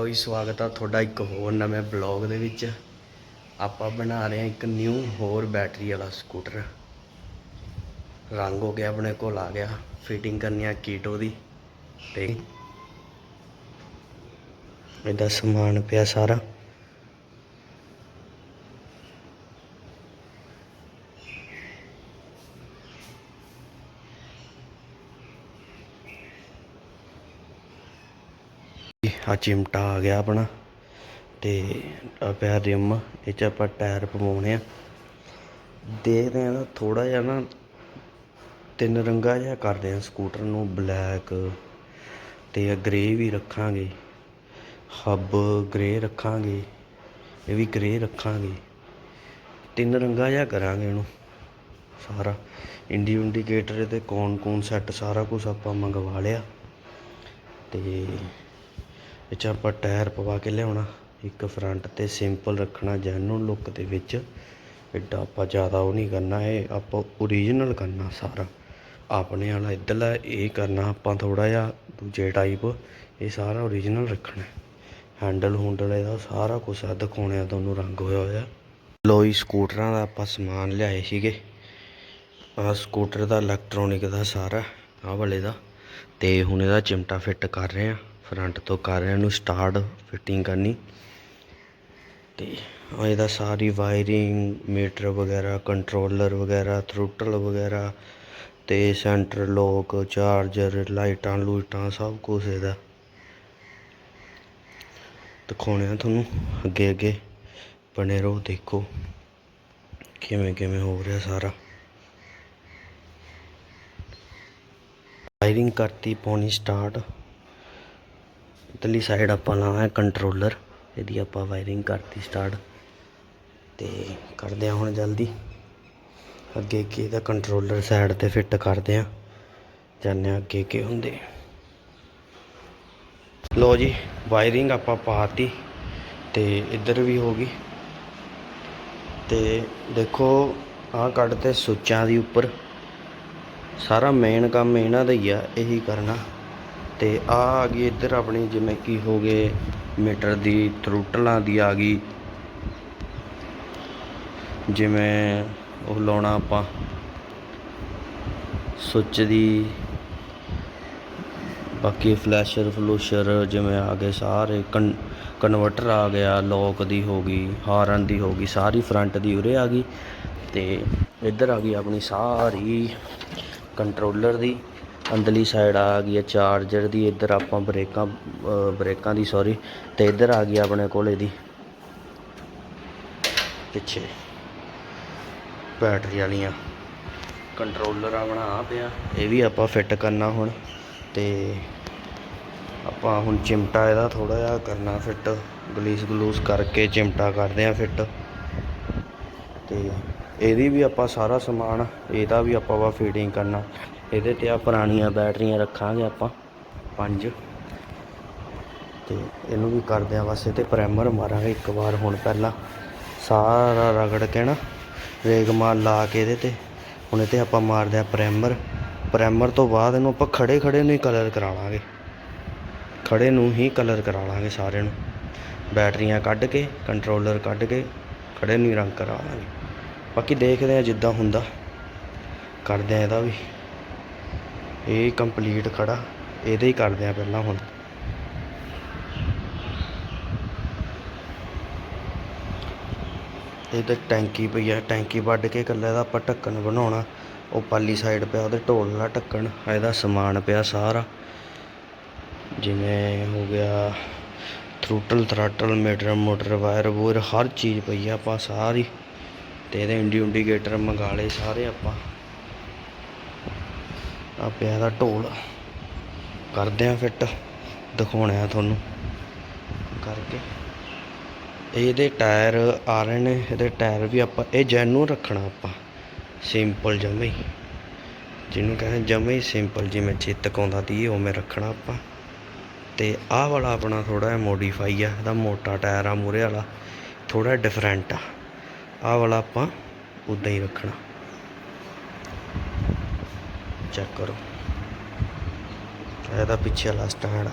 ਲੋ ਜੀ, ਸਵਾਗਤ ਆ ਤੁਹਾਡਾ ਇੱਕ ਹੋਰ ਨਵੇਂ ਬਲੌਗ ਦੇ ਵਿੱਚ। ਆਪਾਂ ਬਣਾ ਰਹੇ ਹਾਂ ਇੱਕ ਨਿਊ ਹੋਰ ਬੈਟਰੀ ਵਾਲਾ ਸਕੂਟਰ। ਰੰਗ ਹੋ ਗਿਆ, ਆਪਣੇ ਕੋਲ ਆ ਗਿਆ। ਫਿਟਿੰਗ ਕਰਨੀ ਆ ਕੀਟ ਉਹਦੀ ਤੇ ਇਹਦਾ ਸਮਾਨ ਪਿਆ ਸਾਰਾ। ਆ ਚਿਮਟਾ ਆ ਗਿਆ ਆਪਣਾ ਤੇ ਆ ਪਿਆ ਰਿਮ, ਇਹ ਚ ਆਪਾਂ ਟਾਇਰ ਪਵਾਉਣੇ ਆ। ਦੇਖਦੇ ਆ ਥੋੜਾ ਜਿਹਾ ਨਾ ਤਿੰਨ ਰੰਗਾ ਜਿਹਾ ਕਰਦੇ ਆ, ਸਕੂਟਰ ਨੂੰ ਬਲੈਕ ਤੇ ਗ੍ਰੇ ਵੀ ਰੱਖਾਂਗੇ। ਹੱਬ ਗ੍ਰੇ ਰੱਖਾਂਗੇ, ਇਹ ਵੀ ਗ੍ਰੇ ਰੱਖਾਂਗੇ। ਤਿੰਨ ਰੰਗਾ ਜਿਹਾ ਕਰਾਂਗੇ ਇਹਨੂੰ ਸਾਰਾ। ਇੰਡੀ ਇੰਡੀਕੇਟਰ ਤੇ ਕੌਣ ਕੌਣ ਸੈੱਟ ਸਾਰਾ ਕੁਝ ਆਪਾਂ ਮੰਗਵਾ ਲਿਆ ਤੇ ਇਹ 'ਚ ਆਪਾਂ ਟਾਇਰ ਪਵਾ ਕੇ ਲਿਆਉਣਾ। ਇੱਕ ਫਰੰਟ ਤੇ ਸਿੰਪਲ ਰੱਖਣਾ ਜੈਨੂਨ ਲੁੱਕ ਦੇ ਵਿੱਚ। ਐਡਾ ਆਪਾਂ ਜ਼ਿਆਦਾ ਉਹ ਨਹੀਂ ਕਰਨਾ, ਇਹ ਆਪਾਂ ਓਰੀਜਨਲ ਕਰਨਾ ਸਾਰਾ। ਆਪਣੇ ਵਾਲਾ ਇੱਧਰਲਾ ਇਹ ਕਰਨਾ ਆਪਾਂ ਥੋੜਾ ਜਿਹਾ, ਦੂਜੇ ਟਾਈਪ ਇਹ ਸਾਰਾ ਓਰੀਜਨਲ ਰੱਖਣਾ। ਹੈਂਡਲ ਹੁੰਡਲ ਇਹਦਾ ਸਾਰਾ ਕੁਝ ਆ, ਦਿਖਾਉਣਿਆ ਤੁਹਾਨੂੰ ਰੰਗ ਹੋਇਆ ਹੋਇਆ। ਲੋਈ ਸਕੂਟਰਾਂ ਦਾ ਆਪਾਂ ਸਮਾਨ ਲਿਆਏ ਸੀਗੇ। ਆਹ ਸਕੂਟਰ ਦਾ ਇਲੈਕਟ੍ਰੋਨਿਕ ਦਾ ਸਾਰਾ, ਆਹ ਵਾਲੇ ਦਾ। ਤੇ ਹੁਣ ਇਹਦਾ ਚਿਮਟਾ ਫਿੱਟ ਕਰ ਰਹੇ ਆ ਫਰੰਟ ਤੋਂ ਕਰ ਰਿਹਾ ਨੂੰ ਸਟਾਰਟ ਫਿਟਿੰਗ ਕਰਨੀ। ਤੇ ਇਹਦਾ ਸਾਰੀ ਵਾਇਰਿੰਗ ਮੀਟਰ ਵਗੈਰਾ ਕੰਟਰੋਲਰ ਵਗੈਰਾ ਥਰੂਟਲ ਵਗੈਰਾ ਤੇ ਸੈਂਟਰ ਲੋਕ ਚਾਰਜਰ ਲਾਈਟਾਂ, ਲੂਟਾਂ, ਸਭ ਕੁਝ ਇਹਦਾ। ਦਿਖਾਉਣੇ ਆ ਤੁਹਾਨੂੰ ਅੱਗੇ ਅੱਗੇ। ਬਣੇ ਰਹੋ, ਦੇਖੋ ਕਿਵੇਂ ਕਿਵੇਂ ਹੋ ਰਿਹਾ ਸਾਰਾ। ਵਾਇਰਿੰਗ ਕਰਤੀ, ਪਾਉਣੀ ਸਟਾਰਟ ਇਧਰਲੀ ਸਾਈਡ ਆਪਾਂ ਲਾਣਾ ਹੈ ਕੰਟਰੋਲਰ ਇਹਦੀ ਆਪਾਂ ਵਾਇਰਿੰਗ ਕਰਤੀ ਸਟਾਰਟ ਤੇ ਕਰਦੇ ਆ ਹੁਣ ਜਲਦੀ। ਅੱਗੇ ਕੀ ਇਹਦਾ ਕੰਟਰੋਲਰ ਸਾਈਡ ਤੇ ਫਿੱਟ ਕਰਦੇ ਆ ਜਾਨੇ ਅੱਗੇ ਕੀ ਹੁੰਦੇ। ਲੋ ਜੀ ਵਾਇਰਿੰਗ ਆਪਾਂ ਪਾਤੀ ਤੇ ਇੱਧਰ ਵੀ ਹੋ ਗਈ। ਤੇ ਦੇਖੋ, ਆਹ ਕੱਢ ਤੇ ਸੁੱਚਾਂ ਦੀ ਉੱਪਰ। ਸਾਰਾ ਮੇਨ ਕੰਮ ਇਹਨਾਂ ਦਾ ਹੀ ਆ, ਇਹੀ ਕਰਨਾ। ਤੇ ਆ ਆ ਗਈ ਇੱਧਰ ਆਪਣੀ ਜਿਵੇਂ ਕੀ ਹੋ ਗਏ ਮੀਟਰ ਦੀ ਥਰੂਟਲਾਂ ਦੀ ਆ ਗਈ। ਜਿਵੇਂ ਉਹ ਲਾਉਣਾ ਆਪਾਂ। ਸੁੱਚ ਦੀ। ਬਾਕੀ ਫਲੈਸ਼ਰ ਫਲੂਸ਼ਰ ਜਿਵੇਂ ਆ ਗਏ ਸਾਰੇ। ਕਨ ਕਨਵਰਟਰ ਆ ਗਿਆ ਲੋਕ ਦੀ ਹੋ ਗਈ, ਹਾਰਨ ਦੀ ਹੋ ਗਈ, ਸਾਰੀ ਫਰੰਟ ਦੀ ਉਰੇ ਆ ਗਈ। ਤੇ ਇੱਧਰ ਆ ਗਈ ਆਪਣੀ ਸਾਰੀ ਕੰਟਰੋਲਰ ਦੀ। ਅੰਦਰਲੀ ਸਾਈਡ ਆ ਗਈ ਹੈ ਚਾਰਜਰ ਦੀ ਇੱਧਰ ਆਪਾਂ ਬ੍ਰੇਕਾਂ ਅ, ਬ੍ਰੇਕਾਂ ਦੀ ਸੌਰੀ ਤੇ ਇੱਧਰ ਆ ਗਈ ਆਪਣੇ ਕੋਲ ਇਹਦੀ। ਪਿੱਛੇ। ਬੈਟਰੀ ਵਾਲੀਆਂ। ਕੰਟਰੋਲਰ ਆਪਣਾ ਆ ਪਿਆ। ਇਹ ਵੀ ਆਪਾਂ ਫਿੱਟ ਕਰਨਾ ਹੁਣ। ਤੇ ਆਪਾਂ ਹੁਣ ਚਿਮਟਾ ਇਹਦਾ ਥੋੜਾ ਜਿਹਾ ਕਰਨਾ ਫਿੱਟ ਗਲੀਸ ਗਲੂਸ ਕਰਕੇ ਚਿਮਟਾ ਕਰਦੇ ਆ ਫਿੱਟ ਤੇ ਇਹਦੀ ਵੀ ਆਪਾਂ ਸਾਰਾ ਸਮਾਨ ਇਹਦਾ ਵੀ ਆਪਾਂ ਵਾ ਫੀਡਿੰਗ ਕਰਨਾ। ਇਹਦੇ ਤੇ ਆ ਪੁਰਾਣੀਆਂ ਬੈਟਰੀਆਂ ਰੱਖਾਂਗੇ ਆਪਾਂ, ਪੰਜ। ਤੇ ਇਹਨੂੰ ਵੀ ਕਰਦੇ ਆ ਬਸ ਇਹ ਤੇ ਪ੍ਰਾਈਮਰ ਮਾਰਾਂਗੇ ਇੱਕ ਵਾਰ ਹੁਣ ਪਹਿਲਾਂ। ਸਾਰਾ ਰਗੜ ਕੇ ਨਾ ਰੇਗਮਾਲ ਲਾ ਕੇ ਇਹਦੇ ਤੇ। ਹੁਣ ਇਹ ਤੇ ਆਪਾਂ ਮਾਰਦੇ ਆ ਪ੍ਰਾਈਮਰ ਪ੍ਰਾਈਮਰ ਤੋਂ ਬਾਅਦ ਇਹਨੂੰ ਆਪਾਂ ਖੜੇ ਖੜੇ ਨੂੰ ਹੀ ਕਲਰ ਕਰਾ ਲਾਂਗੇ। ਖੜੇ ਨੂੰ ਹੀ ਕਲਰ ਕਰਾ ਲਾਂਗੇ ਸਾਰਿਆਂ ਨੂੰ। ਬੈਟਰੀਆਂ ਕੱਢ ਕੇ ਕੰਟਰੋਲਰ ਕੱਢ ਕੇ, ਖੜੇ ਨੂੰ ਹੀ ਰੰਗ ਕਰਾ ਲਾਂਗੇ। ਬਾਕੀ ਦੇਖਦੇ ਆ ਜਿੱਦਾਂ ਹੁੰਦਾ। ਕਰਦੇ ਆ ਇਹਦਾ ਵੀ। ਇਹ ਕੰਪਲੀਟ ਖੜਾ। ਇਹਦੇ ਹੀ ਕਰਦੇ ਆ ਪਹਿਲਾਂ ਹੁਣ। ਇਹ ਤੇ ਟੈਂਕੀ ਪਈ ਆ। ਟੈਂਕੀ ਵੱਢ ਕੇ ਇਕੱਲੇ ਦਾ ਆਪਾਂ ਢੱਕਣ ਬਣਾਉਣਾ। ਉਹ ਪਾਲੀ ਸਾਈਡ ਪਿਆ, ਉਹਦੇ ਢੋਲ ਵਾਲਾ ਢੱਕਣ। ਇਹਦਾ ਸਮਾਨ ਪਿਆ ਸਾਰਾ। ਜਿਵੇਂ ਹੋ ਗਿਆ throttle throttle meter motor wire ਵੂਰ ਹਰ ਚੀਜ਼ ਪਈ ਆ ਆਪਾਂ ਸਾਰੀ। ਤੇ ਇਹਦੇ ਇੰਡੀ ਇੰਡੀਕੇਟਰ ਮੰਗਾ ਲਏ ਸਾਰੇ ਆਪਾਂ। ਆ ਪਿਆ ਦਾ ਢੋਲ ਕਰਦੇ ਆ ਫਿੱਟ, ਦਿਖਾਉਣੇ ਆ ਤੁਹਾਨੂੰ ਕਰਕੇ। ਇਹਦੇ ਟਾਇਰ ਆ ਰਹੇ ਨੇ, ਇਹਦੇ ਟਾਇਰ ਵੀ ਆਪਾਂ, ਇਹ ਜੈਨੂ ਰੱਖਣਾ ਆਪਾਂ, ਸਿੰਪਲ ਜਮੇ ਹੀ। ਜਿਹਨੂੰ ਕਹਿੰਦੇ ਜਮੇ ਸਿੰਪਲ, ਜਿਵੇਂ ਚਿੱਤਕ ਆਉਂਦਾ ਤੀ, ਉਵੇਂ ਰੱਖਣਾ ਆਪਾਂ। ਤੇ ਆਹ ਵਾਲਾ ਆਪਣਾ ਥੋੜਾ ਜਿਹਾ ਮੋਡੀਫਾਈ ਆ, ਇਹਦਾ ਮੋਟਾ ਟਾਇਰ ਆ ਮੂਰੇ ਵਾਲਾ ਥੋੜਾ ਡਿਫਰੈਂਟ ਆ। ਆਹ ਵਾਲਾ ਆਪਾਂ ਉਦਾਂ ਹੀ ਰੱਖਣਾ। ਚੈੱਕ ਕਰੋ। ਇਹਦਾ ਪਿੱਛੇ ਵਾਲਾ ਸਟੈਂਡ ਆ